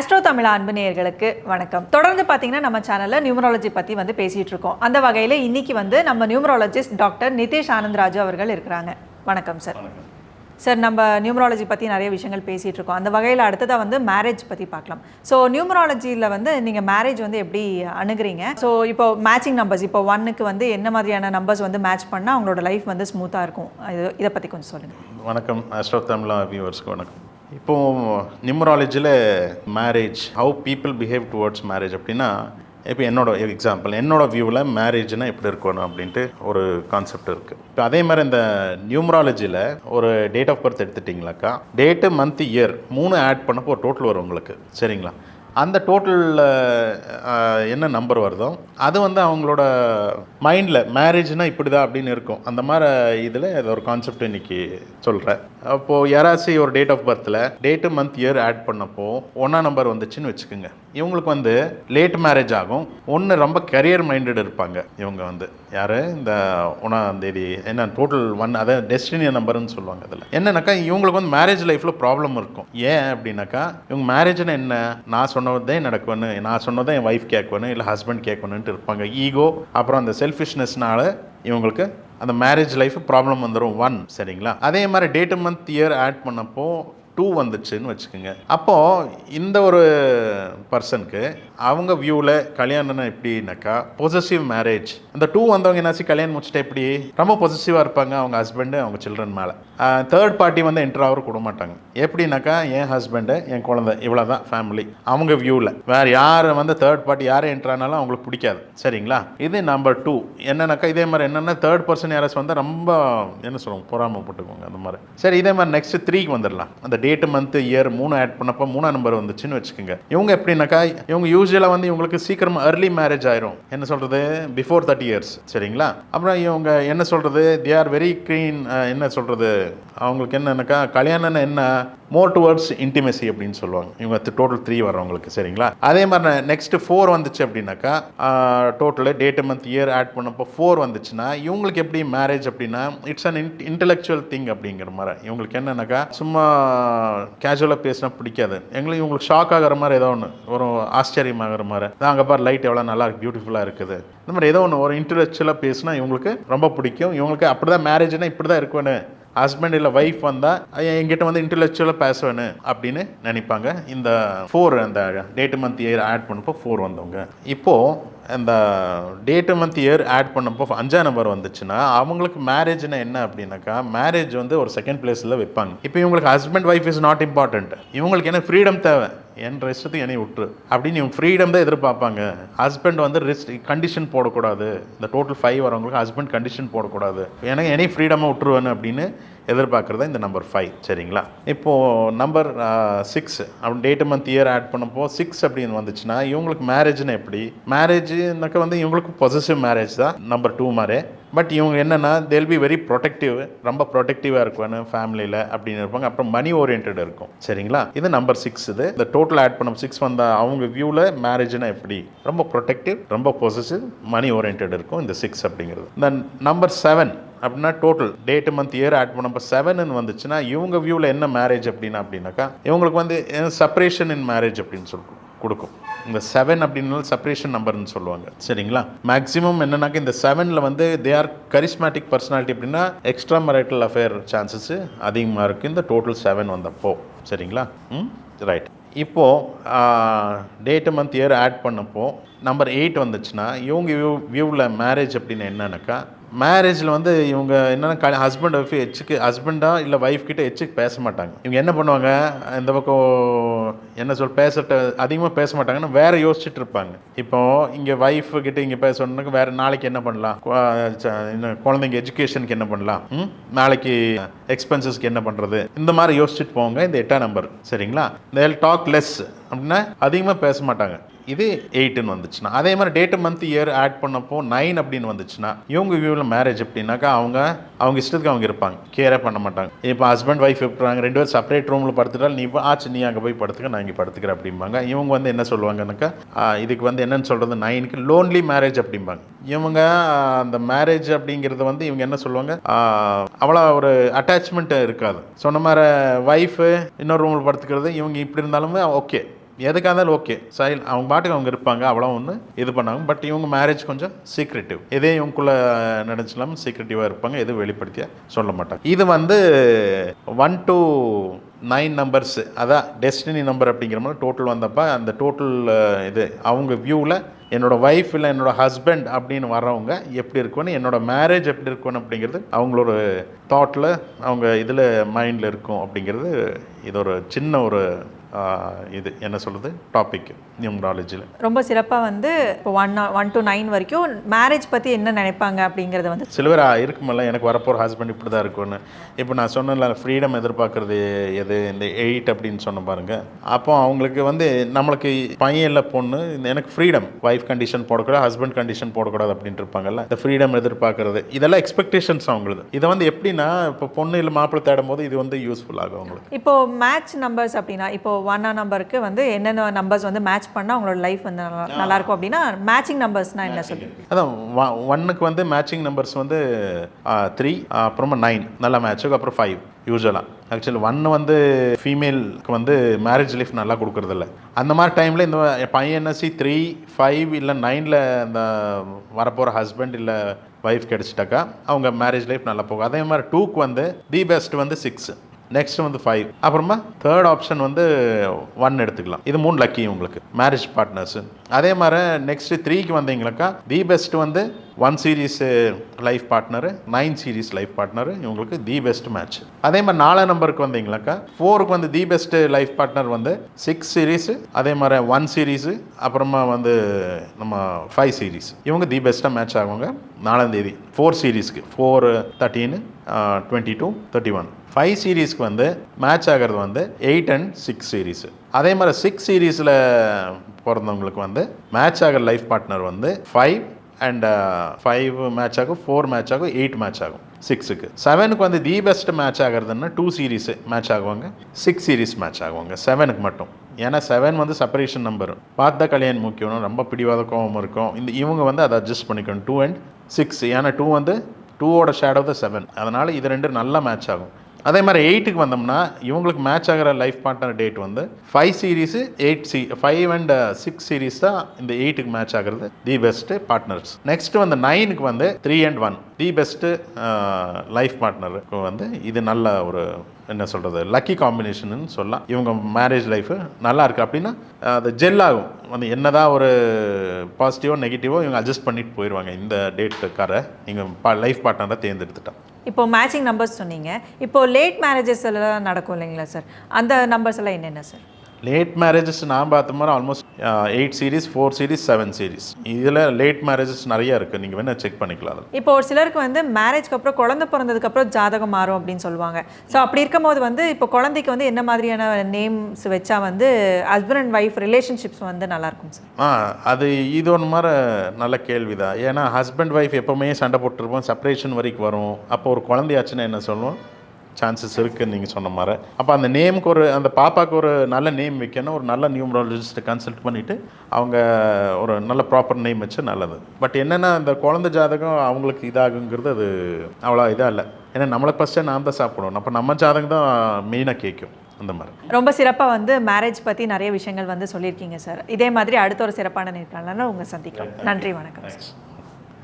Astro Tamil அன்பு நேயர்களுக்கு வணக்கம். தொடர்ந்து பார்த்தீங்கன்னா நம்ம சேனலில் நியூமராலஜி பற்றி வந்து பேசிகிட்டு இருக்கோம். அந்த வகையில் இன்னைக்கு வந்து நம்ம நியூமராலஜிஸ்ட் டாக்டர் நிதேஷ் ஆனந்த்ராஜு அவர்கள் இருக்கிறாங்க. வணக்கம் சார் சார் நம்ம நியூமராலஜி பற்றி நிறைய விஷயங்கள் பேசிகிட்டு இருக்கோம். அந்த வகையில் அடுத்ததாக வந்து மேரேஜ் பற்றி பார்க்கலாம். ஸோ நியூமராலஜியில் வந்து நீங்கள் மேரேஜ் வந்து எப்படி அணுகுறீங்க? ஸோ இப்போ மேட்சிங் நம்பர்ஸ் இப்போ ஒன்னுக்கு வந்து என்ன மாதிரியான நம்பர்ஸ் வந்து மேட்ச் பண்ணால் அவங்களோட லைஃப் வந்து ஸ்மூத்தாக இருக்கும்? இது இதை பற்றி கொஞ்சம் சொல்லுங்கள் வணக்கம். தமிழா வியூவர்ஸ்க்கு வணக்கம். இப்போ நியூமராலஜியில் marriage how people behave towards marriage அப்படின்னா இப்போ என்னோட எக்ஸாம்பிள் என்னோட வியூவில் மேரேஜ்னா எப்படி இருக்கணும் அப்படின்ட்டு ஒரு கான்செப்ட் இருக்குது இப்போ அதே மாதிரி இந்த நியூமராலஜியில் ஒரு டேட் ஆஃப் பர்த் எடுத்துட்டிங்களாக்கா டேட்டு மந்த் இயர் மூணு ஆட் பண்ணப்போ ஒரு டோட்டல் வரும் உங்களுக்கு. சரிங்களா? அந்த டோட்டலில் என்ன நம்பர் வருதோ அது வந்து அவங்களோட மைண்டில் மேரேஜ்னா இப்படி தான் அப்படின்னு இருக்கும். அந்த மாதிரி இதில் ஏதோ ஒரு கான்செப்ட் இன்னைக்கு சொல்கிறேன் அப்போது யாராச்சும் ஒரு டேட் ஆஃப் பர்த்தில் டேட்டு மந்த் இயர் ஆட் பண்ணப்போ ஒன்றா நம்பர் வந்துச்சுன்னு வச்சுக்கோங்க. இவங்களுக்கு வந்து லேட் மேரேஜ் ஆகும். ஒன்று ரொம்ப கரியர் மைண்டட் இருப்பாங்க இவங்க வந்து. யார்? இந்த ஒன்றாம் தேதி என்ன டோட்டல் ஒன் அதை டெஸ்டினி நம்பர்னு சொல்லுவாங்க அதில். என்னன்னாக்கா இவங்களுக்கு வந்து மேரேஜ் லைஃப்பில் ப்ராப்ளம் இருக்கும். ஏன் அப்படின்னாக்கா இவங்க மேரேஜ்னு என்ன? நான் சொன்னதே நடக்கும்னு நான் சொன்னதை என் ஒய்ஃப் கேட்கணும் இல்லை ஹஸ்பண்ட் கேட்கணுன்ட்டு இருப்பாங்க. ஈகோ அப்புறம் அந்த செல்ஃபிஷ்னஸ்னால இவங்களுக்கு அந்த மேரேஜ் லைஃப் ப்ராப்ளம் வந்துடும் ஒன் சரிங்களா? அதே மாதிரி டேட் மந்த் இயர் ஆட் பண்ணப்போ டூ வந்துச்சுன்னு வச்சுக்கோங்க. அப்போது இந்த ஒரு பர்சனுக்கு அவங்க வியூவில் கல்யாணம்னா எப்படின்னாக்கா பொசசிவ் மேரேஜ் அந்த டூ வந்தவங்க என்னாச்சு? கல்யாணம் முடிச்சுட்டு எப்படி? ரொம்ப பொசசிவாக இருப்பாங்க அவங்க ஹஸ்பண்டு அவங்க சில்ட்ரன் மேலே. தேர்ட் பார்ட்டி வந்து என்ட்ரு ஆகிற கூட மாட்டாங்க. எப்படின்னாக்கா என் ஹஸ்பண்டு என் குழந்தை இவ்வளோ தான் ஃபேமிலி அவங்க வியூவில் வேறு யார் வந்து தேர்ட் பார்ட்டி யார் என்ட்ரு ஆனாலும் அவங்களுக்கு பிடிக்காது. சரிங்களா? இது நம்பர் டூ என்னன்னாக்கா இதே மாதிரி என்னென்னா தேர்ட் பர்சன் யாராச்சும் வந்து ரொம்ப என்ன சொல்லுவோம் பொறாமப்பட்டுக்கோங்க அந்த மாதிரி. சரி இதே மாதிரி நெக்ஸ்ட் த்ரீக்கு வந்துடலாம். அந்த டேட்டு மந்த் இயர் மூணு ஆட் பண்ணப்போ மூணாம் நம்பர் வந்துச்சுன்னு வச்சுக்கோங்க. இவங்க எப்படின்னாக்கா இவங்க யூஸ்வலாக வந்து இவங்களுக்கு சீக்கிரமாக அர்லி மேரேஜ் ஆயிரும். என்ன சொல்கிறது பிஃபோர் தேர்ட்டி இயர்ஸ் சரிங்களா? அப்புறம் இவங்க என்ன சொல்கிறது தே ஆர் வெரி க்ளீன் என்ன சொல்கிறது அவங்களுக்கு என்னன்னாக்கா கல்யாணம்னா என்ன? மோர் டுவர்ட்ஸ் இன்டிமெசி அப்படின்னு சொல்லுவாங்க. இவங்க டோட்டல் த்ரீ வரவங்களுக்கு சரிங்களா? அதே மாதிரி நெக்ஸ்ட் ஃபோர் வந்துச்சு அப்படின்னாக்கா total date month year add பண்ணப்போ ஃபோர் வந்துச்சுன்னா இவங்களுக்கு எப்படி மேரேஜ் அப்படின்னா it's an in intellectual thing அப்படிங்கிற மாதிரி. இவங்களுக்கு என்னன்னாக்கா சும்மா கேஷுவலாக பேசினா பிடிக்காது. எங்களுக்கு இவங்களுக்கு ஷாக் ஆகிற மாதிரி ஏதோ ஒன்று ஒரு ஆச்சரியமாகிற மாதிரி. அங்கே பார் லைட் எவ்வளோ நல்லா பியூட்டிஃபுல்லாக இருக்குது. இந்த மாதிரி ஏதோ ஒன்று ஒரு இன்டெலெக்சுவலாக பேசினா இவங்களுக்கு ரொம்ப பிடிக்கும். இவங்களுக்கு அப்படி தான் மேரேஜ்னால் இப்படி தான் இருக்கணும். ஹஸ்பண்ட் இல்லை ஒய்ஃப் வந்தால் என்கிட்ட வந்து இன்டெலெக்சுவலாக பேசுவேன்னு அப்படின்னு நினைப்பாங்க. இந்த ஃபோர் அந்த டேட்டு மந்த் இயர் ஆட் பண்ணப்போ ஃபோர் வந்தவங்க. இப்போது இந்த டேட்டு மந்த் இயர் ஆட் பண்ணப்போ அஞ்சாம் நம்பர் வந்துச்சுன்னா அவங்களுக்கு மேரேஜ்னா என்ன அப்படின்னாக்கா மேரேஜ் வந்து ஒரு செகண்ட் பிளேஸில் வைப்பாங்க. இப்போ இவங்களுக்கு husband wife is not important இவங்களுக்கு என்ன ஃப்ரீடம் தேவை? என் ரெஸ்ட்டுக்கு என்னை விட்டுரு. அப்படின்னு இவங்க ஃப்ரீடம் தான் எதிர்பார்ப்பாங்க. ஹஸ்பண்ட் வந்து ரெஸ்ட் கண்டிஷன் போடக்கூடாது. இந்த டோட்டல் ஃபைவ் வரவங்களுக்கு ஹஸ்பண்ட் கண்டிஷன் போடக்கூடாது. எனக்கு என்னை ஃப்ரீடமாக விட்டுருவேன் அப்படின்னு எதிர்பார்க்குறது இந்த நம்பர் ஃபைவ் சரிங்களா? இப்போது நம்பர் சிக்ஸ் அப்படி டேட் மந்த் இயர் ஆட் பண்ணப்போ சிக்ஸ் அப்படின்னு வந்துச்சுன்னா இவங்களுக்கு மேரேஜ்னு எப்படி? மேரேஜ்னாக்க வந்து இவங்களுக்கு பொசிசிவ் மேரேஜ் தான் நம்பர் டூ மாதிரி பட் இவங்க என்னென்னா தேல் பி வெரி ப்ரொடெக்டிவ் ரொம்ப ப்ரொடெக்டிவாக இருக்கும் ஃபேமிலியில் அப்படின்னு இருப்பாங்க. அப்புறம் மணி ஓரியன்ட் இருக்கும் சரிங்களா? இது நம்பர் சிக்ஸ் இது. இந்த டோட்டல் ஆட் பண்ண சிக்ஸ் வந்த அவங்க வியூவில் மேரேஜ்னா எப்படி? ரொம்ப ப்ரொடெக்டிவ் ரொம்ப பொசிசிவ் மணி ஓரியன்ட் இருக்கும் இந்த சிக்ஸ் அப்படிங்கிறது. இந்த நம்பர் செவன் அப்படின்னா total date month year add பண்ணப்போ செவன் வந்துச்சுன்னா இவங்க வியூவில் என்ன மேரேஜ் அப்படின்னா அப்படின்னாக்கா இவங்களுக்கு வந்து செப்பரேஷன் இன் மேரேஜ் அப்படின்னு சொல்லிட்டு கொடுக்கும். இந்த செவன் அப்படின்னாலும் செப்பரேஷன் நம்பர்னு சொல்லுவாங்க. சரிங்களா? மேக்ஸிமம் என்னன்னாக்கா இந்த செவனில் வந்து தே ஆர் கரிஸ்மேட்டிக் பர்சனாலிட்டி அப்படின்னா எக்ஸ்ட்ரா மரைட்டல் அஃபேர் சான்சஸ் அதிகமாக இருக்குது இந்த டோட்டல் செவன் வந்தப்போ. சரிங்களா? ம்? ரைட் இப்போது டேட்டு மந்த் இயர் ஆட் பண்ணப்போ நம்பர் எயிட் வந்துச்சுன்னா இவங்க வியூ வியூவில் மேரேஜ் அப்படின்னு என்னன்னாக்கா மேரேஜில் வந்து இவங்க என்னென்னா ஹஸ்பண்ட் ஒய்ஃப் எச்சுக்கு ஹஸ்பண்டா இல்லை ஒய்ஃப் கிட்ட எச்சுக்கு பேச மாட்டாங்க. இவங்க என்ன பண்ணுவாங்க? இந்த பக்கம் என்ன சொல் பேசட்ட அதிகமாக பேச மாட்டாங்கன்னு வேறு யோசிச்சுட்டு இருப்பாங்க. இப்போ இங்கே ஒய்ஃப் கிட்ட இங்கே பேசணுக்கு வேறு நாளைக்கு என்ன பண்ணலாம்? கு- என்ன குழந்தைங்க எஜுகேஷனுக்கு என்ன பண்ணலாம்? ம்? நாளைக்கு எக்ஸ்பென்சஸ்க்கு என்ன பண்ணுறது இந்த மாதிரி யோசிச்சுட்டு போவாங்க இந்த எட்டாம் நம்பர் சரிங்களா? இந்த டாக் லெஸ் அப்படின்னா அதிகமாக பேச மாட்டாங்க. இது எயிட்டுன்னு வந்துச்சுன்னா. அதே மாதிரி டேட்டு மந்த் இயர் ஆட் பண்ணப்போ நைன் அப்படின்னு வந்துச்சுன்னா இவங்க வியூவில் மேரேஜ் எப்படின்னாக்கா அவங்க அவங்க இஷ்டத்துக்கு அவங்க இருப்பாங்க. கேரே பண்ண மாட்டாங்க. இப்போ ஹஸ்பண்ட் ஒய்ஃப் இருப்பாங்க ரெண்டு பேரும் செப்பரேட் ரூமில் படுத்துட்டால் நீ ஆச்சு நீ அங்கே போய் படுத்துக்க நான் இங்கே படுத்துக்கிறேன் அப்படிம்பாங்க. இவங்க வந்து என்ன சொல்லுவாங்கன்னாக்கா இதுக்கு வந்து என்னன்னு சொல்கிறது நைனுக்கு லோன்லி மேரேஜ் அப்படிம்பாங்க. இவங்க அந்த மேரேஜ் அப்படிங்கிறது வந்து இவங்க என்ன சொல்லுவாங்க? அவ்வளோ ஒரு அட்டாச்மெண்ட் இருக்காது. சொன்ன மாதிரி ஒய்ஃபு இன்னொரு ரூமில் படுத்துக்கிறது இவங்க இப்படி இருந்தாலுமே ஓகே எதுக்காக இருந்தாலும் ஓகே சைல் அவங்க பாட்டுக்கு அவங்க இருப்பாங்க அவ்வளோ ஒன்று இது பண்ணாங்க. பட் இவங்க மேரேஜ் கொஞ்சம் சீக்ரெட்டிவ் இதே இவங்களுக்குள்ள நினச்சலாம் சீக்ரெட்டிவாக இருப்பாங்க எதுவும் வெளிப்படுத்தியா சொல்ல மாட்டாங்க. இது வந்து ஒன் டு நைன் நம்பர்ஸ் அதான் டெஸ்டினி நம்பர் அப்படிங்கிற மாதிரி டோட்டல் வந்தப்போ அந்த டோட்டல் இது அவங்க வியூவில் என்னோட ஒய்ஃப் இல்லை என்னோட ஹஸ்பண்ட் அப்படின்னு வர்றவங்க எப்படி இருக்கணும் என்னோட மேரேஜ் எப்படி இருக்கணும் அப்படிங்கிறது அவங்களோட தாட்டில் அவங்க இதில் மைண்டில் இருக்கும் அப்படிங்கிறது இது ஒரு சின்ன ஒரு இது என்ன சொல்கிறது டாபிக் நியூமராலஜியில் ரொம்ப சிறப்பாக வந்து இப்போ ஒன் ஒன் டு நைன் வரைக்கும் மேரேஜ் பற்றி என்ன நினைப்பாங்க அப்படிங்கிறத வந்து சில பேர் "ஆ, இருக்குமல்ல எனக்கு வரப்போகிற ஹஸ்பண்ட் இப்படி தான் இருக்கும்னு. இப்போ நான் சொன்னேன்ல ஃப்ரீடம் எதிர்பார்க்குறது எது? இந்த எயிட் அப்படின்னு சொன்ன பாருங்க. அப்போ அவங்களுக்கு வந்து நம்மளுக்கு பையன் இல்லை பொண்ணு எனக்கு ஃப்ரீடம் ஒய்ஃப் கண்டிஷன் போடக்கூடாது ஹஸ்பண்ட் கண்டிஷன் போடக்கூடாது அப்படின்ட்டு இருப்பாங்கல்ல. இந்த ஃப்ரீடம் எதிர்பார்க்கறது இதெல்லாம் எக்ஸ்பெக்டேஷன்ஸ் அவங்களுக்கு இதை வந்து எப்படின்னா இப்போ பொண்ணு இல்லை மாப்பிள்ளை தேடும் போது இது வந்து யூஸ்ஃபுல் ஆகும் அவங்களுக்கு. இப்போ மேட்ச் நம்பர்ஸ் அப்படின்னா இப்போ ஒன் நம்பருக்கு வந்து என்னென்ன நம்பர்ஸ் வந்து மேட்ச் பண்ணால் அவங்களோட லைஃப் வந்து நல்லா நல்லா இருக்கும் அப்படின்னா மேட்சிங் நம்பர்ஸ்னால் என்ன சொல்லி அதான் ஒன்னுக்கு வந்து மேட்சிங் நம்பர்ஸ் வந்து த்ரீ அப்புறமா நைன் நல்ல மேட்சுக்கு அப்புறம் ஃபைவ் யூஸ்வலாக ஆக்சுவலி ஒன்று வந்து ஃபீமேலுக்கு வந்து மேரேஜ் லைஃப் நல்லா கொடுக்குறதில்ல. அந்த மாதிரி டைமில் இந்த பையன் சி த்ரீ ஃபைவ் இல்லை நைனில் அந்த வரப்போகிற ஹஸ்பண்ட் இல்லை ஒய்ஃப் கிடச்சிட்டாக்கா அவங்க மேரேஜ் லைஃப் நல்லா போகும். அதே மாதிரி டூக்கு வந்து தி பெஸ்ட் வந்து சிக்ஸ் நெக்ஸ்ட் வந்து ஃபைவ் அப்புறமா தேர்ட் ஆப்ஷன் வந்து ஒன் எடுத்துக்கலாம். இது மூணு லக்கி உங்களுக்கு. மேரேஜ் பார்ட்னர்ஸ் அதே மாதிரி நெக்ஸ்ட் த்ரீக்கு வந்தீங்களாக்கா தி பெஸ்ட் வந்து one series life partner nine series life partner இவங்களுக்கு தி பெஸ்ட் மேட்ச் அதே மாதிரி நாலாம் நம்பருக்கு வந்தீங்களாக்கா ஃபோருக்கு வந்து தி பெஸ்ட் லைஃப் பார்ட்னர் வந்து சிக்ஸ் சீரீஸ் அதே மாதிரி ஒன் சீரீஸு அப்புறமா வந்து நம்ம ஃபைவ் சீரீஸ் இவங்க தி பெஸ்ட்டாக மேட்ச் ஆகுங்க. நாலாம் தேதி. Four சீரீஸ்க்கு four thirteen twenty two thirty one five சீரீஸ்க்கு வந்து மேட்ச் ஆகிறது வந்து எயிட் அண்ட் சிக்ஸ் சீரீஸு அதே மாதிரி சிக்ஸ் சீரீஸில் பிறந்தவங்களுக்கு வந்து மேட்ச் ஆகிற லைஃப் பார்ட்னர் வந்து ஃபைவ் அண்ட் ஃபைவ் மேட்ச் ஆகும் ஃபோர் மேட்ச் ஆகும் எயிட் மேட்ச் ஆகும் சிக்ஸுக்கு செவனுக்கு வந்து தி பெஸ்ட் மேட்ச் ஆகிறதுன்னா டூ சீரீஸ் மேட்ச் ஆகுவாங்க சிக்ஸ் சீரீஸ் மேட்ச் ஆகுவாங்க செவனுக்கு மட்டும். ஏன்னா செவன் வந்து செப்பரேஷன் நம்பர் பார்த்த கல்யாணம் முக்கியம் ரொம்ப பிடிவாத கோபம் இருக்கும். இந்த இவங்க வந்து அதை அட்ஜஸ்ட் பண்ணிக்கணும் டூ அண்ட் சிக்ஸ் ஏன்னா டூ வந்து டூவோட ஷேடோ தான் செவன் அதனால் இது ரெண்டு நல்லா மேட்ச் ஆகும். அதே மாதிரி எயிட்டுக்கு வந்தோம்னா இவங்களுக்கு மேட்ச் ஆகிற லைஃப் பார்ட்னர் டேட் வந்து five series eight C five and six series தான் இந்த எயிட்டுக்கு மேட்ச் ஆகிறது. தி பெஸ்ட்டு பார்ட்னர்ஸ் நெக்ஸ்ட் வந்து நைனுக்கு வந்து three and one the best life பார்ட்னருக்கு வந்து இது நல்ல ஒரு என்ன சொல்கிறது லக்கி காம்பினேஷன் சொல்லலாம். இவங்க மேரேஜ் லைஃபு நல்லா இருக்குது அப்படின்னா அது ஜெல் ஆகும். வந்து என்னதான் ஒரு பாசிட்டிவோ நெகட்டிவோ இவங்க அட்ஜஸ்ட் பண்ணிட்டு போயிடுவாங்க இந்த டேட்டுக்கார நீங்கள் பா லைஃப் பார்ட்னரை தேர்ந்தெடுத்துட்டா. இப்போ மேட்சிங் நம்பர்ஸ் சொன்னீங்க. இப்போ லேட் மேரேஜஸ் எல்லாம் நடக்கும் இல்லைங்களா சார் அந்த நம்பர்ஸ் எல்லாம் என்னென்ன சார் லேட் மேரேஜஸ் நான் பார்த்த மாதிரி almost eight series four series seven series இதில் லேட் மேரேஜஸ் நிறைய இருக்குது நீங்கள் வேணால் செக் பண்ணிக்கலாம் இப்போ ஒரு சிலருக்கு வந்து மேரேஜ்க்கு அப்புறம் குழந்தை பிறந்ததுக்கு அப்புறம் ஜாதகம் மாறும் அப்படின்னு சொல்லுவாங்க. ஸோ அப்படி இருக்கும்போது வந்து இப்போ குழந்தைக்கு வந்து என்ன மாதிரியான நேம்ஸ் வச்சா வந்து ஹஸ்பண்ட் அண்ட் ஒய்ஃப் ரிலேஷன்ஷிப்ஸ் வந்து நல்லா இருக்கும் சார் ஆ அது இது ஒன்று மாதிரி நல்ல கேள்வி தான் ஏன்னா ஹஸ்பண்ட் ஒய்ஃப் எப்போவுமே சண்டை போட்டுருப்போம். செப்பரேஷன் வரைக்கும் வரும். அப்போ ஒரு குழந்தையாச்சுன்னா என்ன சொல்லுவோம்? சான்சஸ் இருக்குன்னு நீங்கள் சொன்ன மாதிரி. அப்போ அந்த நேமுக்கு ஒரு அந்த பாப்பாவுக்கு ஒரு நல்ல நேம் வைக்கணும் ஒரு நல்ல நியூமராலஜிஸ்ட்டை கன்சல்ட் பண்ணிவிட்டு அவங்க ஒரு நல்ல ப்ராப்பர் நேம் வச்சு நல்லது. பட் என்னென்னா அந்த குழந்தை ஜாதகம் அவங்களுக்கு இதாகுங்கிறது அது அவ்வளோ இதாக இல்லை. ஏன்னா நம்மளுக்கு ஃபஸ்ட்டே நாம் தான் சாப்பிடணும். அப்போ நம்ம ஜாதகம் தான் மெயினாக கேட்கும் அந்த மாதிரி. ரொம்ப சிறப்பாக வந்து மேரேஜ் பற்றி நிறைய விஷயங்கள் வந்து சொல்லியிருக்கீங்க சார் இதே மாதிரி அடுத்த ஒரு சிறப்பான நேர்காணல உங்களை சந்திக்கிறோம். நன்றி வணக்கம்